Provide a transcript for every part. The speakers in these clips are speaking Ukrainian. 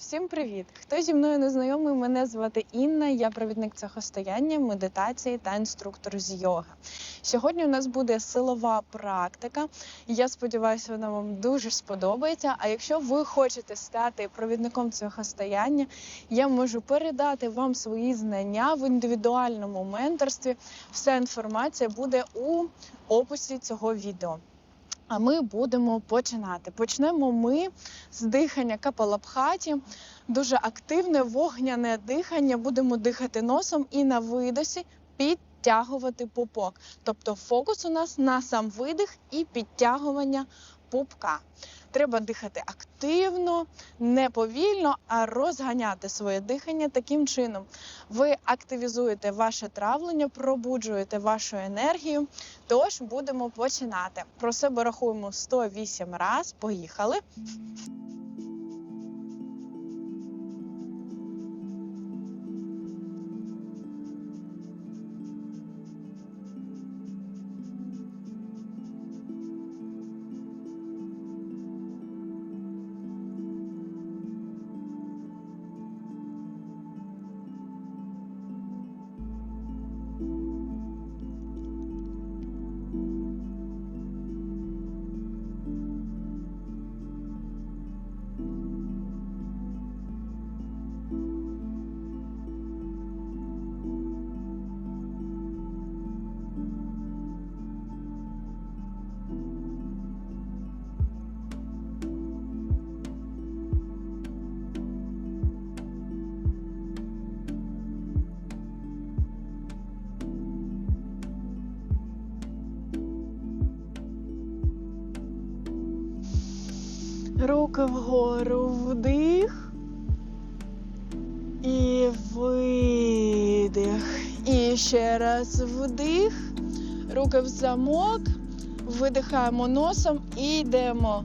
Всім привіт! Хто зі мною не знайомий, мене звати Інна. Я провідник цехостояння, медитації та інструктор з йоги. Сьогодні у нас буде силова практика. Я сподіваюся, вона вам дуже сподобається. А якщо ви хочете стати провідником цехостояння, я можу передати вам свої знання в індивідуальному менторстві. Вся інформація буде у описі цього відео. А ми будемо починати. Почнемо ми з дихання капалабхаті. Дуже активне вогняне дихання. Будемо дихати носом і на видосі підтягувати пупок. Тобто фокус у нас на сам видих і підтягування пупка. Треба дихати активно, не повільно, а розганяти своє дихання таким чином. Ви активізуєте ваше травлення, пробуджуєте вашу енергію. Тож будемо починати. Про себе рахуємо 108 раз. Поїхали. Руки вгору вдих. І видих. І ще раз вдих. Руки в замок. Видихаємо носом і йдемо.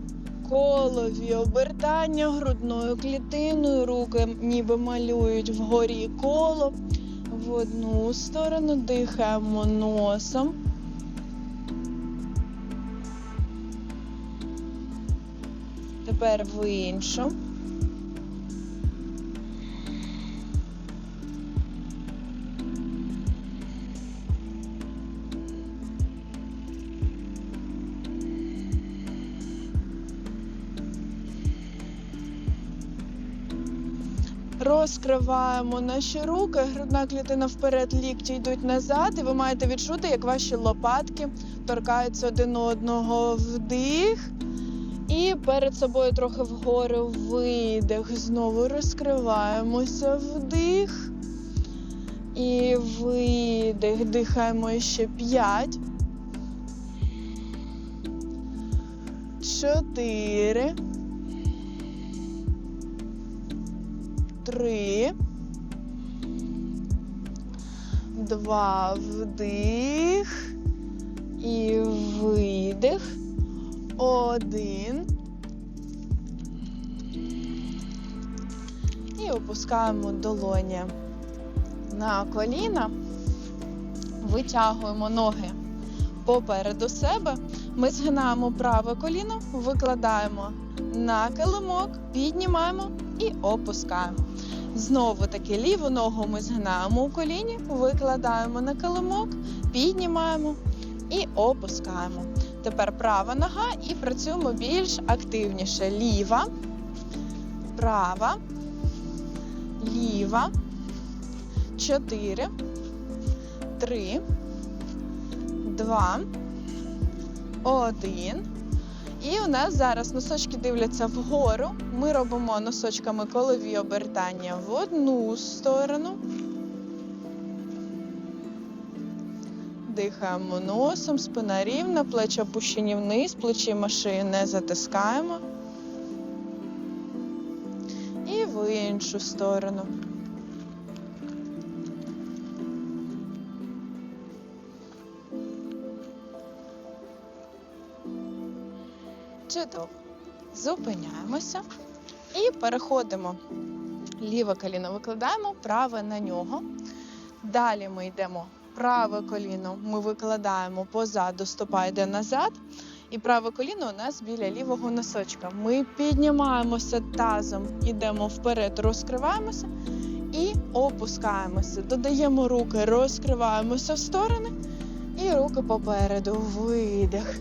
Колові обертання грудною клітиною. Руки ніби малюють вгорі коло. В одну сторону дихаємо носом. Тепер в іншу. Розкриваємо наші руки, грудна клітина вперед, лікті йдуть назад, і ви маєте відчути, як ваші лопатки торкаються один одного вдих. І перед собою трохи вгору видих. Знову розкриваємося вдих. І видих. Дихаємо ще п'ять. Чотири. Три. Два вдих. І видих. Один. І опускаємо долоні на коліна. Витягуємо ноги попереду себе. Ми згинаємо праве коліно, викладаємо на килимок, піднімаємо і опускаємо. Знову таки ліву ногу ми згинаємо у коліні, викладаємо на килимок, піднімаємо і опускаємо. Тепер права нога і працюємо більш активніше. Ліва, права, ліва, чотири, три, два, один. І у нас зараз носочки дивляться вгору. Ми робимо носочками колові обертання в одну сторону. Дихаємо носом, спина рівна, плечі опущені вниз, плечима шию не затискаємо. І в іншу сторону. Чудово. Зупиняємося і переходимо. Ліве коліно викладаємо, праве на нього. Далі ми йдемо праве коліно ми викладаємо позаду, стопа йде назад. І праве коліно у нас біля лівого носочка. Ми піднімаємося тазом, йдемо вперед, розкриваємося і опускаємося. Додаємо руки, розкриваємося в сторони і руки попереду. Видих.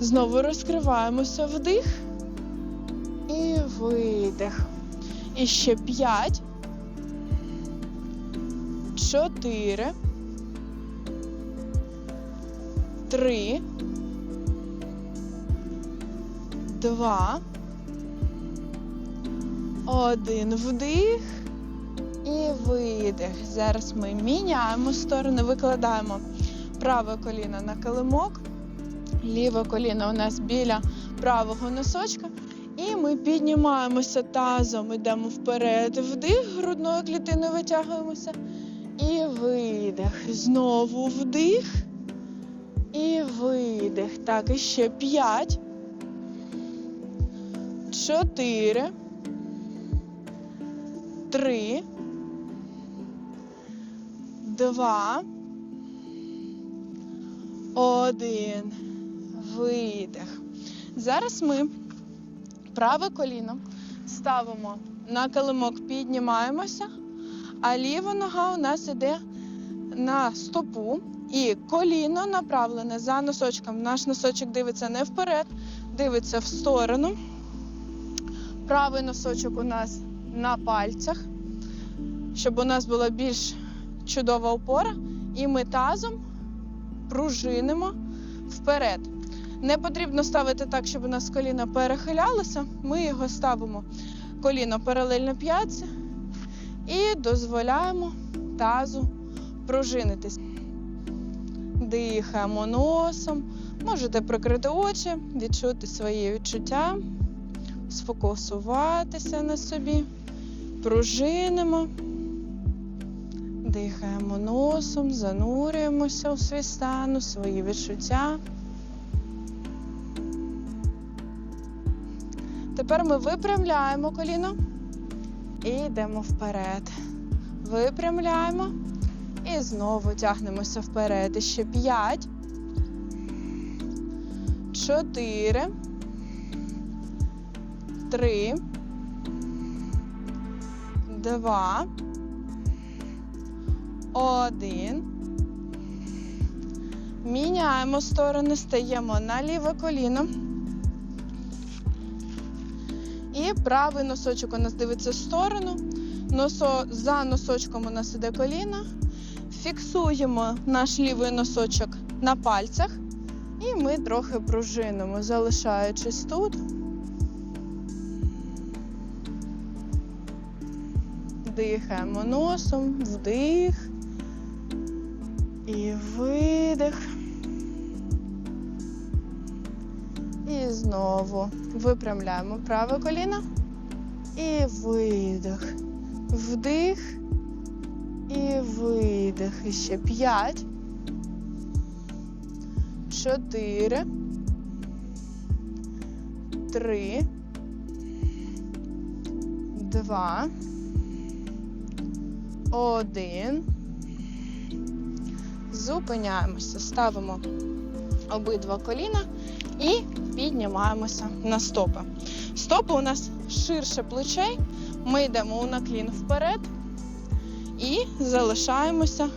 Знову розкриваємося вдих і видих. І ще п'ять. Чотири. Три. Два. Один вдих і видих. Зараз ми міняємо сторони, викладаємо праве коліно на килимок, ліве коліно у нас біля правого носочка. І ми піднімаємося тазом, йдемо вперед, вдих, грудною клітиною витягуємося. І видих. Знову вдих. І видих. Так, і ще п'ять. Чотири. Три. Два. Один. Видих. Зараз ми праве коліно ставимо на килимок, піднімаємося, а ліва нога у нас іде на стопу. І коліно направлене за носочком. Наш носочок дивиться не вперед, дивиться в сторону. Правий носочок у нас на пальцях, щоб у нас була більш чудова опора. І ми тазом пружинимо вперед. Не потрібно ставити так, щоб у нас коліно перехилялося. Ми його ставимо коліно паралельно п'ятці і дозволяємо тазу пружинитись. Дихаємо носом. Можете прикрити очі, відчути свої відчуття, сфокусуватися на собі, пружинимо, дихаємо носом, занурюємося у свій стан, у свої відчуття. Тепер ми випрямляємо коліно і йдемо вперед. Випрямляємо. І знову тягнемося вперед. І ще п'ять. Чотири. Три. Два. Один. Міняємо сторони, стаємо на ліве коліно. І правий носочок у нас дивиться в сторону. Носо... За носочком у нас іде коліно. Фіксуємо наш лівий носочок на пальцях. І ми трохи пружинимо, залишаючись тут. Дихаємо носом, вдих і видих. І знову випрямляємо праве коліно і видих. Вдих і видих. Ще п'ять. Чотири. Три. Два. Один. Зупиняємося. Ставимо обидва коліна і піднімаємося на стопи. Стопи у нас ширше плечей. Ми йдемо у наклін вперед і залишаємося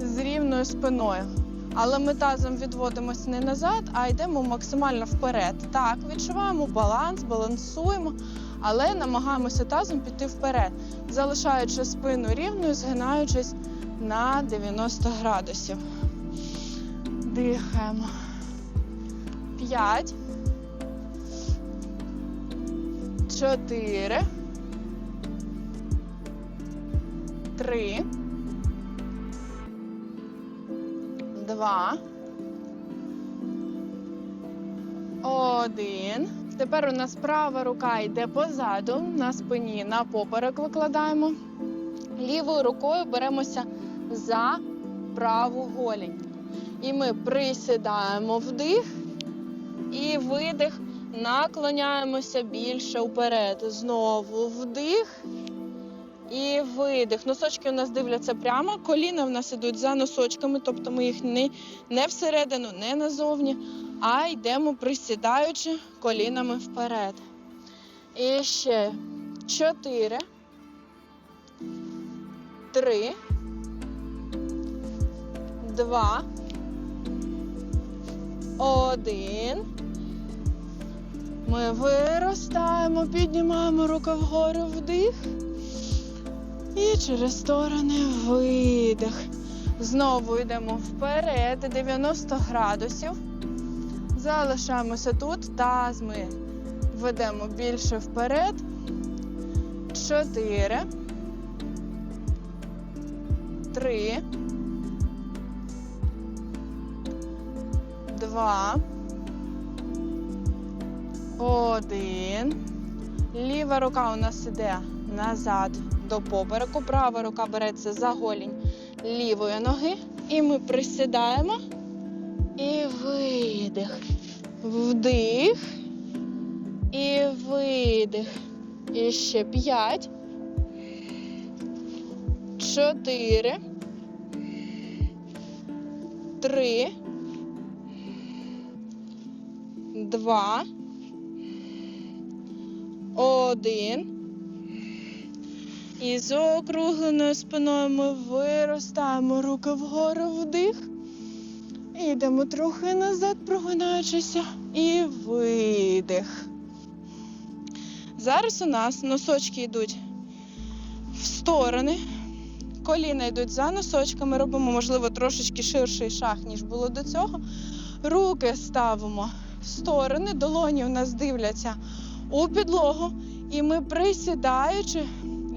з рівною спиною. Але ми тазом відводимося не назад, а йдемо максимально вперед. Так, відчуваємо баланс, балансуємо, але намагаємося тазом піти вперед, залишаючи спину рівною, згинаючись на 90 градусів. Дихаємо. П'ять. Чотири. Три. Два. Один. Тепер у нас права рука йде позаду, на спині, на поперек викладаємо. Лівою рукою беремося за праву голінь. І ми присідаємо вдих і видих, наклоняємося більше вперед. Знову вдих і видих. Носочки у нас дивляться прямо, коліна в нас ідуть за носочками, тобто ми їх не, не всередину, не назовні, а йдемо присідаючи колінами вперед. І ще чотири, три, два, один. Ми виростаємо, піднімаємо руки вгору вдих. І через сторони видих. Знову йдемо вперед, 90 градусів. Залишаємося тут. Таз ми ведемо більше вперед. Чотири. Три. Два. Один. Ліва рука у нас іде назад до попереку. Права рука береться за голінь лівої ноги. І ми присідаємо. І видих. Вдих. І видих. І ще п'ять. Чотири. Три. Два. Один. І з округленою спиною ми виростаємо руки вгору вдих. Йдемо трохи назад, прогинаючися. І видих. Зараз у нас носочки йдуть в сторони. Коліна йдуть за носочками, робимо, можливо, трошечки ширший шаг, ніж було до цього. Руки ставимо в сторони, долоні у нас дивляться у підлогу. І ми присідаючи,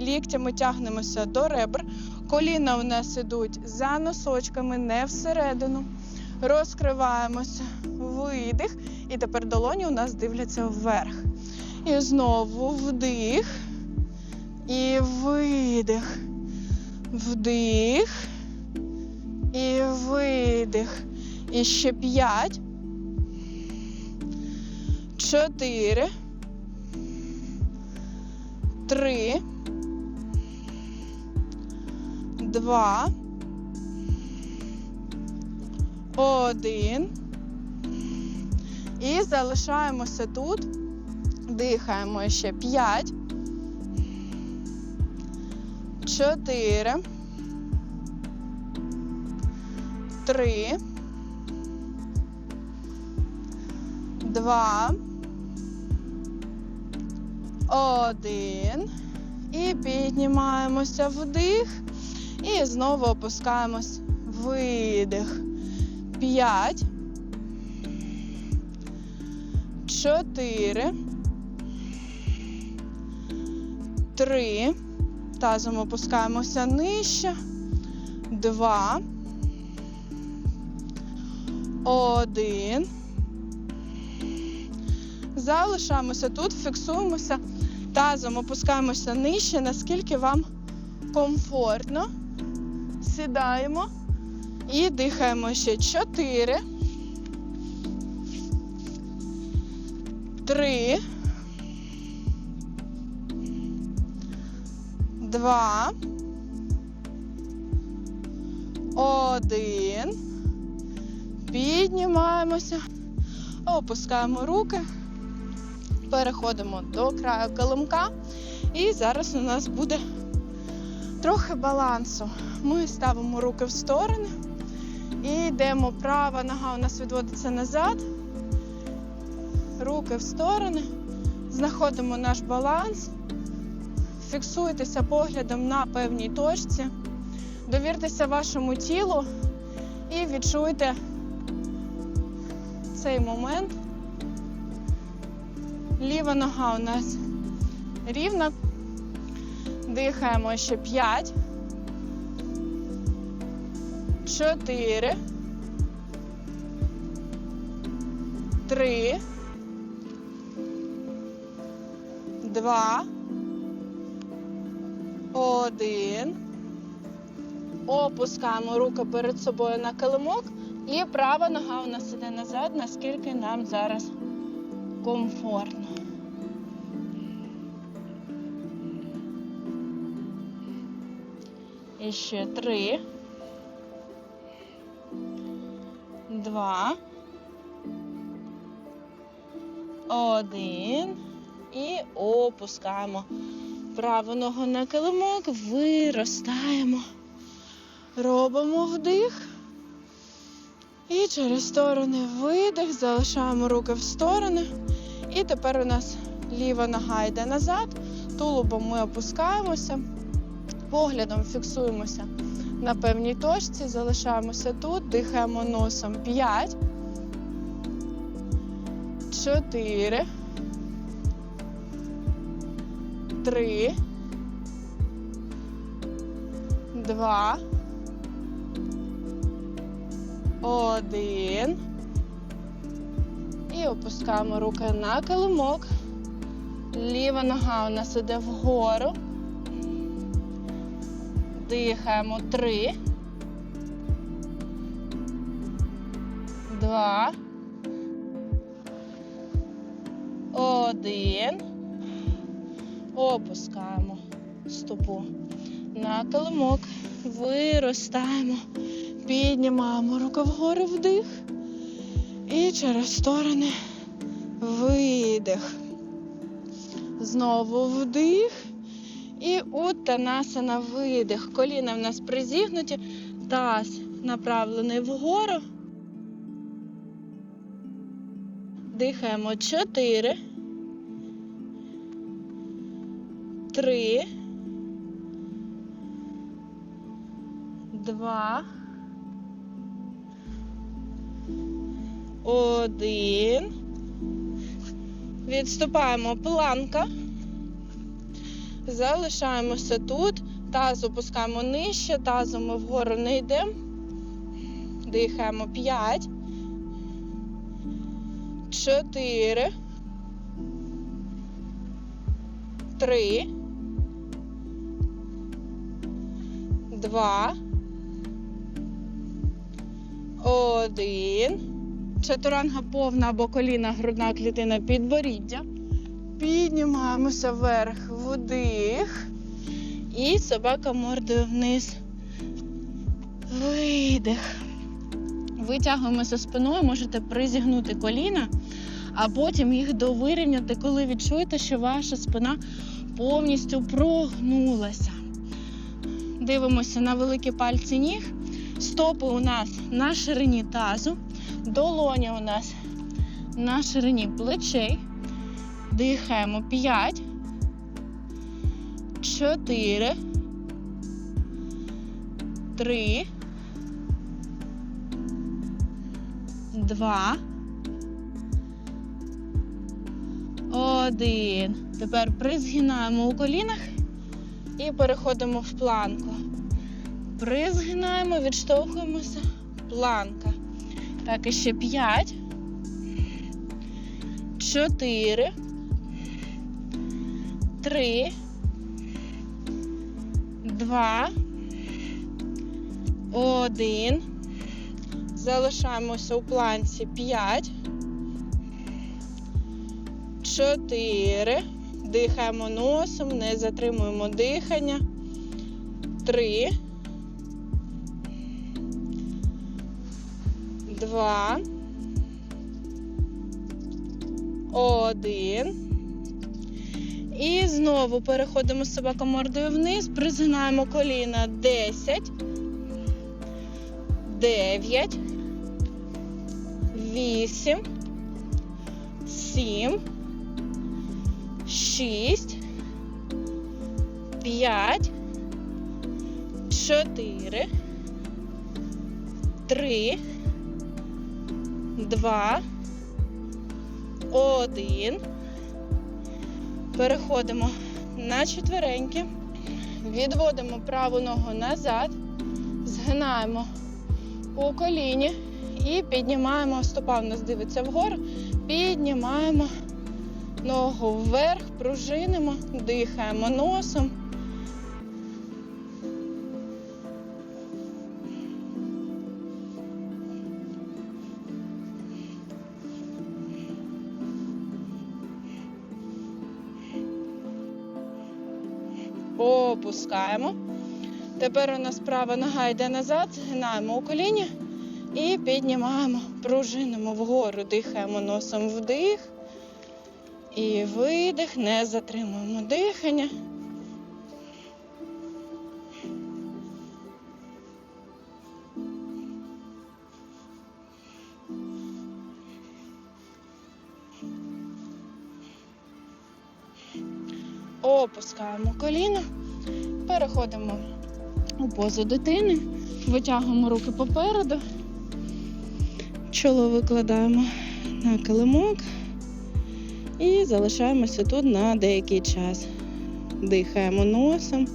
ліктями тягнемося до ребр. Коліна у нас ідуть за носочками, не всередину. Розкриваємося, видих. І тепер долоні у нас дивляться вверх. І знову вдих. І видих. Вдих. І видих. І ще п'ять. Чотири. Три. Два. Один. І залишаємося тут. Дихаємо ще п'ять. Чотири. Три. Два. Один. І піднімаємося вдих. І знову опускаємось. Видих. П'ять. Чотири. Три. Тазом опускаємося нижче. Два. Один. Залишаємося тут, фіксуємося. Тазом опускаємося нижче, наскільки вам комфортно. Сідаємо і дихаємо ще чотири. Три. Два. Один. Піднімаємося. Опускаємо руки. Переходимо до краю килимка. І зараз у нас буде трохи балансу. Ми ставимо руки в сторони і йдемо. Права нога у нас відводиться назад. Руки в сторони. Знаходимо наш баланс. Фіксуйтеся поглядом на певній точці. Довіртеся вашому тілу і відчуйте цей момент. Ліва нога у нас рівна. Дихаємо ще 5. 4. 3. 2. 1. Опускаємо руки перед собою на килимок. І права нога у нас іде назад, наскільки нам зараз комфортно. І ще три. Два. Один. І опускаємо. Праву ногу на килимок, виростаємо. Робимо вдих. І через сторони видих, залишаємо руки в сторони. І тепер у нас ліва нога йде назад, тулубом ми опускаємося, поглядом фіксуємося на певній точці, залишаємося тут, дихаємо носом 5, 4, 3, 2, 1. І опускаємо руки на килимок. Ліва нога у нас іде вгору. Дихаємо три. Два. Один. Опускаємо стопу на килимок. Виростаємо. Піднімаємо руку вгору вдих. І через сторони видих. Знову вдих. І утанасана видих. Коліна в нас призігнуті, таз направлений вгору. Дихаємо 4. 3. 2. Один. Відступаємо планка. Залишаємося тут. Таз опускаємо нижче, тазом ми вгору не йдемо. Дихаємо 5. 4. 3. 2. 1. Чатуранга повна або коліна, грудна клітина підборіддя. Піднімаємося вверх, вдих. І собака мордою вниз. Видих. Витягуємося спиною, можете призігнути коліна, а потім їх довирівняти, коли відчуєте, що ваша спина повністю прогнулася. Дивимося на великі пальці ніг. Стопи у нас на ширині тазу, долоня у нас на ширині плечей. Дихаємо 5, 4, 3, 2, 1. Тепер призгинаємо у колінах і переходимо в планку. Призгинаємо, відштовхуємося. Планка. Так, і ще 5, 4, 3, 2, 1. Залишаємося у планці 5, 4. Дихаємо носом, не затримуємо дихання. 3. Два. Один. І знову переходимо з собака мордою вниз, призгинаємо коліна. 10, 9, 8, 7, 6, 5, 4, 3, 2, 1. Переходимо на четвереньки, відводимо праву ногу назад, згинаємо у коліні і піднімаємо, стопа в нас дивиться вгору, піднімаємо ногу вверх, пружинимо, дихаємо носом. Опускаємо. Тепер у нас права нога йде назад, згинаємо у коліні і піднімаємо, пружинимо вгору, дихаємо носом вдих, І видих, не затримуємо дихання. Опускаємо коліно, переходимо у позу дитини, витягуємо руки попереду, чоло викладаємо на килимок і залишаємося тут на деякий час. Дихаємо носом.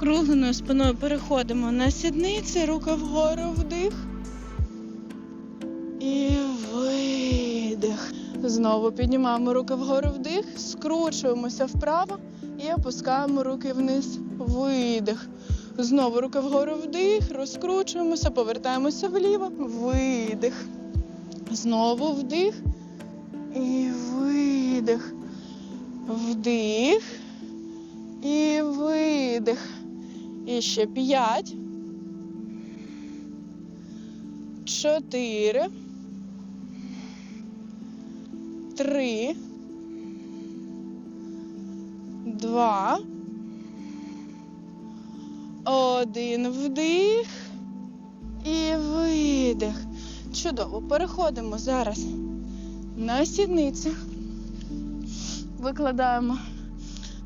Округленою спиною переходимо на сідниці, рука вгору вдих. І видих. Знову піднімаємо руки вгору вдих, скручуємося вправо і опускаємо руки вниз. Видих. Знову руки вгору вдих, розкручуємося, повертаємося вліво. Видих. Знову вдих. І видих. Вдих. І видих. І ще п'ять. Чотири. Три. Два. Один вдих. І видих. Чудово. Переходимо зараз на сідниці. Викладаємо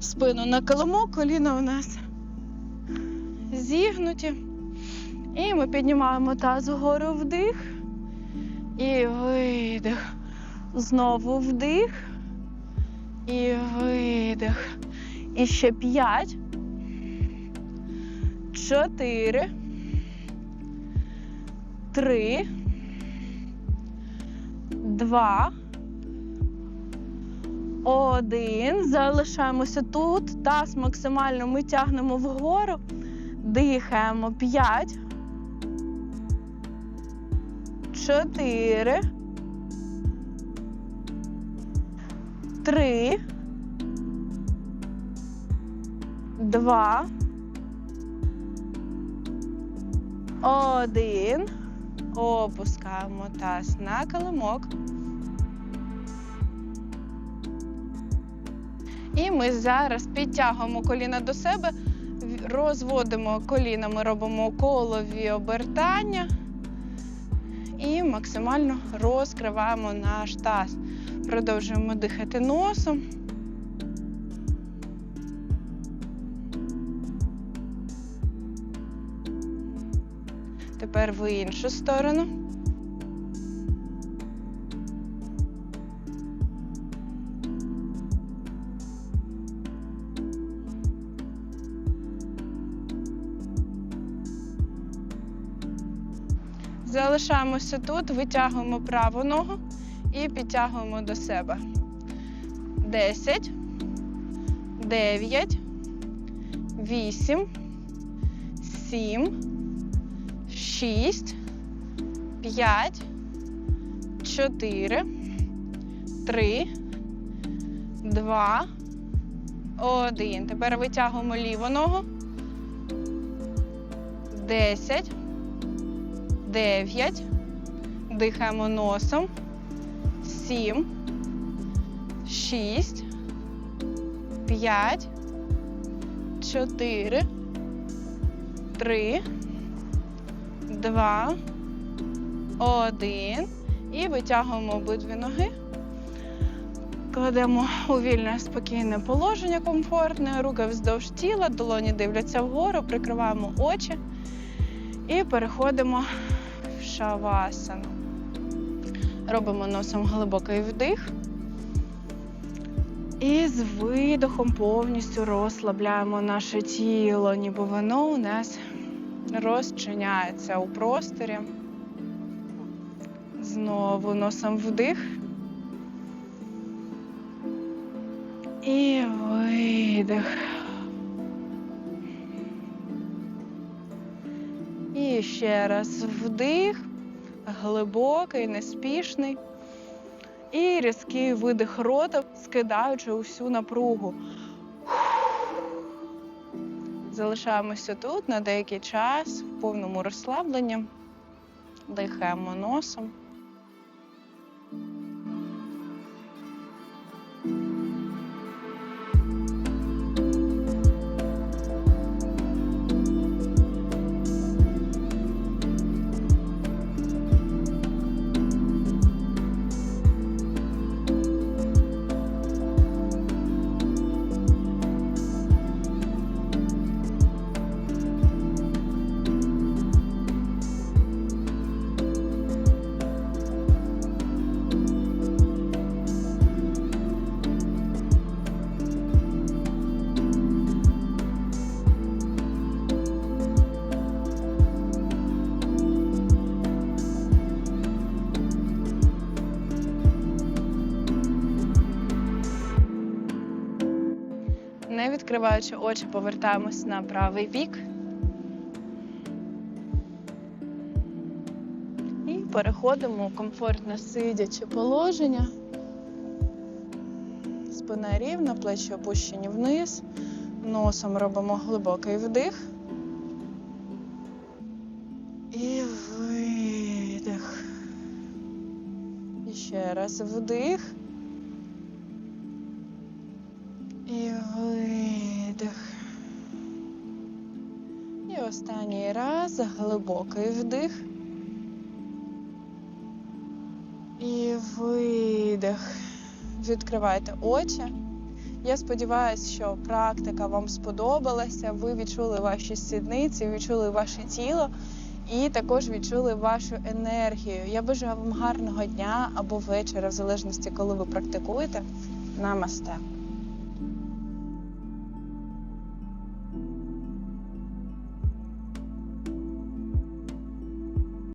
спину на килимок, коліна у нас зігнуті. І ми піднімаємо таз вгору вдих і видих. Знову вдих і видих. І ще п'ять. Чотири. Три. Два. Один. Залишаємося тут. Таз максимально ми тягнемо вгору. Дихаємо. П'ять. Чотири. Три. Два. Один. Опускаємо таз на килимок. І ми зараз підтягуємо коліна до себе, розводимо колінами, робимо колові обертання і максимально розкриваємо наш таз. Продовжуємо дихати носом. Тепер в іншу сторону. Залишаємося тут, витягуємо праву ногу і підтягуємо до себе. 10, 9, 8, 7, 6, 5, 4, 3, 2, 1. Тепер витягуємо ліву ногу. 10, 9. Дихаємо носом. 7, 6, 5, 4, 3, 2, 1. І витягуємо обидві ноги. Кладемо у вільне спокійне положення, комфортне, руки вздовж тіла, долоні дивляться вгору, прикриваємо очі і переходимо шавасану. Робимо носом глибокий вдих. І з видохом повністю розслабляємо наше тіло, ніби воно у нас розчиняється у просторі. Знову носом вдих. І видих. Ще раз вдих, глибокий, неспішний. І різкий видих рота, скидаючи усю напругу. Залишаємося тут на деякий час в повному розслабленні. Дихаємо носом. Не відкриваючи очі, повертаємось на правий бік. І переходимо у комфортне сидяче положення. Спина рівна, плечі опущені вниз. Носом робимо глибокий вдих. І видих. І ще раз вдих. Останній раз глибокий вдих. І видих. Відкривайте очі. Я сподіваюся, що практика вам сподобалася. Ви відчули ваші сідниці, відчули ваше тіло і також відчули вашу енергію. Я бажаю вам гарного дня або вечора, в залежності, коли ви практикуєте. Намасте.